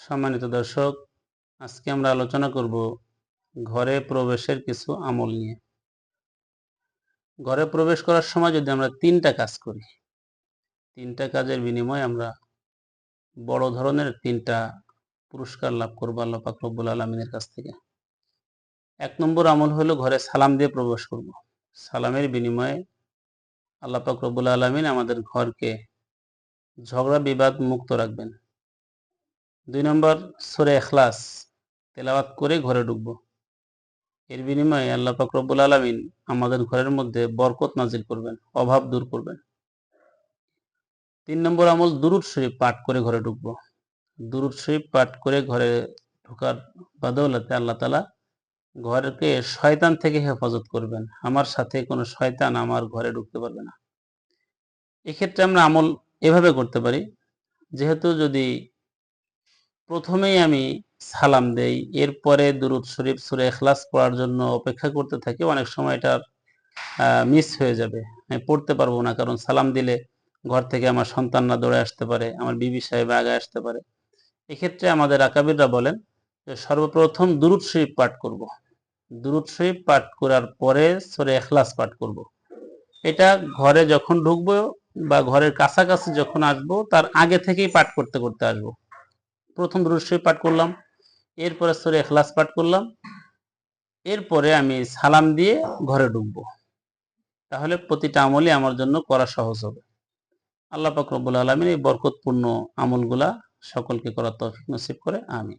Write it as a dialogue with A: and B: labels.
A: সম্মানিত দর্শক, আজকে আমরা আলোচনা করব ঘরে প্রবেশের কিছু আমল নিয়ে। ঘরে প্রবেশ করার সময় যদি আমরা তিনটা কাজ করি, তিনটা কাজের বিনিময়ে আমরা বড় ধরনের তিনটা পুরস্কার লাভ করব আল্লাহ পাক রব্বুল আলমিনের কাছ থেকে। এক নম্বর আমল হলো ঘরে সালাম দিয়ে প্রবেশ করব। সালামের বিনিময়ে আল্লাহ পাক রব্বুল আলমিন আমাদের ঘরকে ঝগড়া, বিবাদ মুক্ত রাখবেন। দুই নম্বর সরে এখলাস তেলাওয়াত করে ঘরে ঢুকব। এর বিনিময়ে আল্লাহ রব্বুল আলমিন আমাদের ঘরের মধ্যে বরকত নাজিল করবেন, অভাব দূর করবেন। তিন নম্বর আমল দুরুদ শরীফ পাঠ করে ঘরে ঢুকব। দুরুদ শরীফ পাঠ করে ঘরে ঢোকার বাদৌলাতে আল্লাহ তালা ঘরকে শয়তান থেকে হেফাজত করবেন। আমার সাথে কোনো শয়তান আমার ঘরে ঢুকতে পারবে না। এক্ষেত্রে আমরা আমল এভাবে করতে পারি, যেহেতু যদি প্রথমেই আমি সালাম দেই। এরপরে দুরুদ শরীফ, সুরে এখলাস পড়ার জন্য অপেক্ষা করতে থাকি। অনেক সময় এটা মিস হয়ে যাবে। আমি পড়তে পারব না, কারণ সালাম দিলে ঘর থেকে আমার সন্তানরা দৌড়ে আসতে পারে, আমার বিবি সাহেব আগে আসতে পারে। এক্ষেত্রে আমাদের আকাবিররা বলেন যে, সর্বপ্রথম দুরুদ শরীফ পাঠ করব। দুরুদ শরীফ পাঠ করার পরে সরে এখলাস পাঠ করব। এটা ঘরে যখন ঢুকবো বা ঘরের কাছাকাছি যখন আসব, তার আগে থেকেই পাঠ করতে করতে আসব। প্রথম দুরুদ পাঠ করলাম, এরপরে সরে এখলাস পাঠ করলাম, এরপরে আমি সালাম দিয়ে ঘরে ঢুকবো। তাহলে প্রতিটা আমলই আমার জন্য করা সহজ হবে। আল্লাহ পাক আলমিন এই বরকতপূর্ণ আমলগুলা সকলকে করার তৌফিক নসিব করে আমি